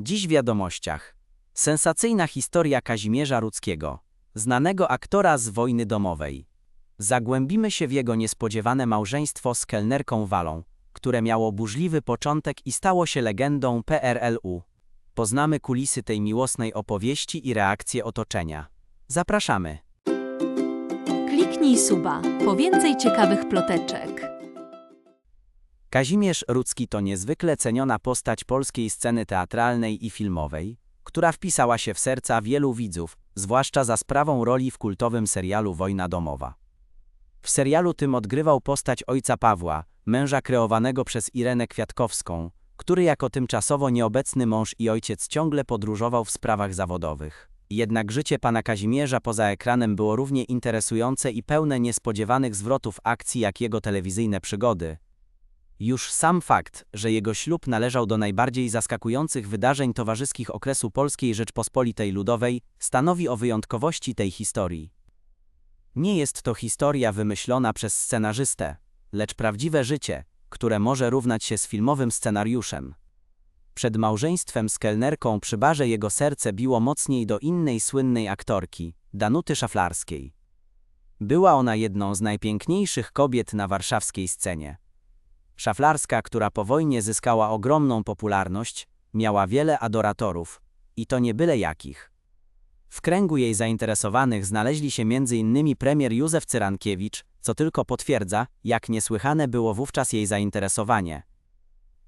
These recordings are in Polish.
Dziś w wiadomościach. Sensacyjna historia Kazimierza Rudzkiego, znanego aktora z wojny domowej. Zagłębimy się w jego niespodziewane małżeństwo z kelnerką Walą, które miało burzliwy początek i stało się legendą PRL-u. Poznamy kulisy tej miłosnej opowieści i reakcje otoczenia. Zapraszamy. Kliknij suba po więcej ciekawych ploteczek. Kazimierz Rudzki to niezwykle ceniona postać polskiej sceny teatralnej i filmowej, która wpisała się w serca wielu widzów, zwłaszcza za sprawą roli w kultowym serialu Wojna domowa. W serialu tym odgrywał postać ojca Pawła, męża kreowanego przez Irenę Kwiatkowską, który jako tymczasowo nieobecny mąż i ojciec ciągle podróżował w sprawach zawodowych. Jednak życie pana Kazimierza poza ekranem było równie interesujące i pełne niespodziewanych zwrotów akcji jak jego telewizyjne przygody. Już sam fakt, że jego ślub należał do najbardziej zaskakujących wydarzeń towarzyskich okresu Polskiej Rzeczpospolitej Ludowej, stanowi o wyjątkowości tej historii. Nie jest to historia wymyślona przez scenarzystę, lecz prawdziwe życie, które może równać się z filmowym scenariuszem. Przed małżeństwem z kelnerką przy barze jego serce biło mocniej do innej słynnej aktorki, Danuty Szaflarskiej. Była ona jedną z najpiękniejszych kobiet na warszawskiej scenie. Szaflarska, która po wojnie zyskała ogromną popularność, miała wiele adoratorów, i to nie byle jakich. W kręgu jej zainteresowanych znaleźli się m.in. premier Józef Cyrankiewicz, co tylko potwierdza, jak niesłychane było wówczas jej zainteresowanie.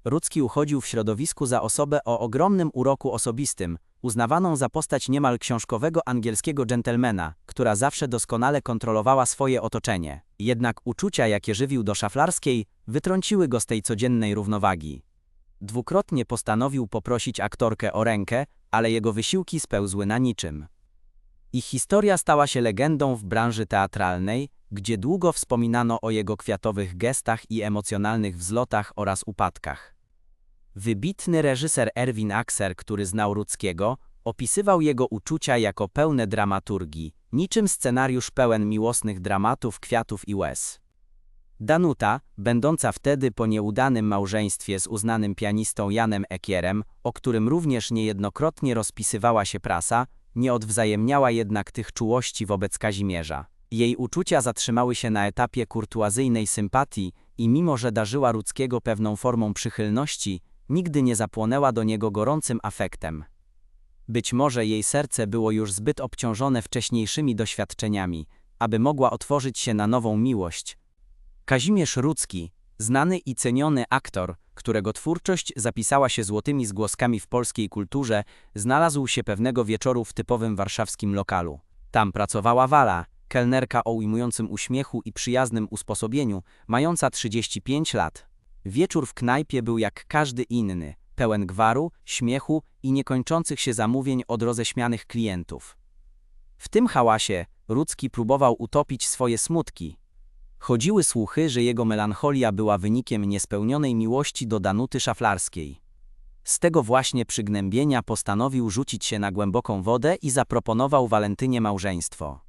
Rudzki uchodził w środowisku za osobę o ogromnym uroku osobistym, uznawaną za postać niemal książkowego angielskiego dżentelmena, która zawsze doskonale kontrolowała swoje otoczenie. Jednak uczucia, jakie żywił do szaflarskiej, wytrąciły go z tej codziennej równowagi. Dwukrotnie postanowił poprosić aktorkę o rękę, ale jego wysiłki spełzły na niczym. Ich historia stała się legendą w branży teatralnej, gdzie długo wspominano o jego kwiatowych gestach i emocjonalnych wzlotach oraz upadkach. Wybitny reżyser Erwin Akser, który znał Rudzkiego, opisywał jego uczucia jako pełne dramaturgii, niczym scenariusz pełen miłosnych dramatów, kwiatów i łez. Danuta, będąca wtedy po nieudanym małżeństwie z uznanym pianistą Janem Ekierem, o którym również niejednokrotnie rozpisywała się prasa, nie odwzajemniała jednak tych czułości wobec Kazimierza. Jej uczucia zatrzymały się na etapie kurtuazyjnej sympatii i mimo, że darzyła Rudzkiego pewną formą przychylności, nigdy nie zapłonęła do niego gorącym afektem. Być może jej serce było już zbyt obciążone wcześniejszymi doświadczeniami, aby mogła otworzyć się na nową miłość. Kazimierz Rudzki, znany i ceniony aktor, którego twórczość zapisała się złotymi zgłoskami w polskiej kulturze, znalazł się pewnego wieczoru w typowym warszawskim lokalu. Tam pracowała Wala, kelnerka o ujmującym uśmiechu i przyjaznym usposobieniu, mająca 35 lat. Wieczór w knajpie był jak każdy inny, pełen gwaru, śmiechu i niekończących się zamówień od roześmianych klientów. W tym hałasie Rudzki próbował utopić swoje smutki. Chodziły słuchy, że jego melancholia była wynikiem niespełnionej miłości do Danuty Szaflarskiej. Z tego właśnie przygnębienia postanowił rzucić się na głęboką wodę i zaproponował Walentynie małżeństwo.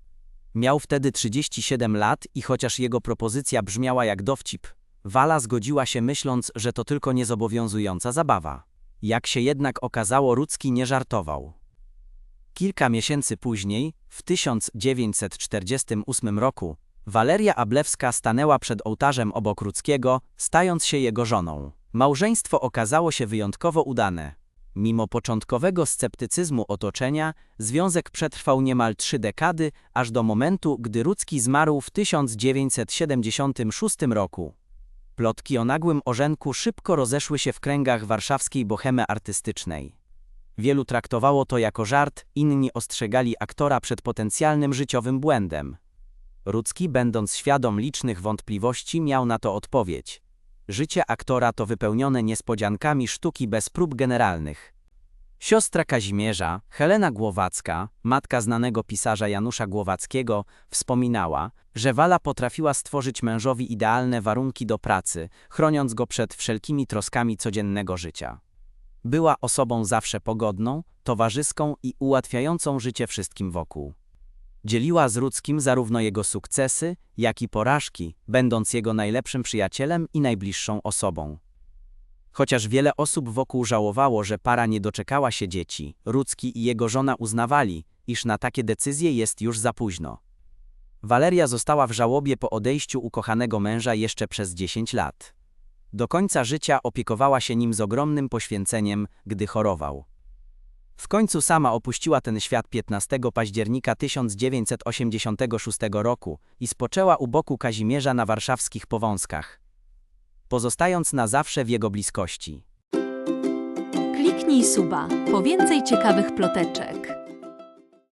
Miał wtedy 37 lat i chociaż jego propozycja brzmiała jak dowcip, Wala zgodziła się myśląc, że to tylko niezobowiązująca zabawa. Jak się jednak okazało, Rudzki nie żartował. Kilka miesięcy później, w 1948 roku, Waleria Ablewska stanęła przed ołtarzem obok Rudzkiego, stając się jego żoną. Małżeństwo okazało się wyjątkowo udane. Mimo początkowego sceptycyzmu otoczenia, związek przetrwał niemal trzy dekady, aż do momentu, gdy Rudzki zmarł w 1976 roku. Plotki o nagłym orzenku szybko rozeszły się w kręgach warszawskiej bohemy artystycznej. Wielu traktowało to jako żart, inni ostrzegali aktora przed potencjalnym życiowym błędem. Rudzki, będąc świadom licznych wątpliwości, miał na to odpowiedź. Życie aktora to wypełnione niespodziankami sztuki bez prób generalnych. Siostra Kazimierza, Helena Głowacka, matka znanego pisarza Janusza Głowackiego, wspominała, że Wala potrafiła stworzyć mężowi idealne warunki do pracy, chroniąc go przed wszelkimi troskami codziennego życia. Była osobą zawsze pogodną, towarzyską i ułatwiającą życie wszystkim wokół. Dzieliła z Rudzkim zarówno jego sukcesy, jak i porażki, będąc jego najlepszym przyjacielem i najbliższą osobą. Chociaż wiele osób wokół żałowało, że para nie doczekała się dzieci, Rudzki i jego żona uznawali, iż na takie decyzje jest już za późno. Waleria została w żałobie po odejściu ukochanego męża jeszcze przez 10 lat. Do końca życia opiekowała się nim z ogromnym poświęceniem, gdy chorował. W końcu sama opuściła ten świat 15 października 1986 roku i spoczęła u boku Kazimierza na warszawskich Powązkach, pozostając na zawsze w jego bliskości. Kliknij suba po więcej ciekawych ploteczek.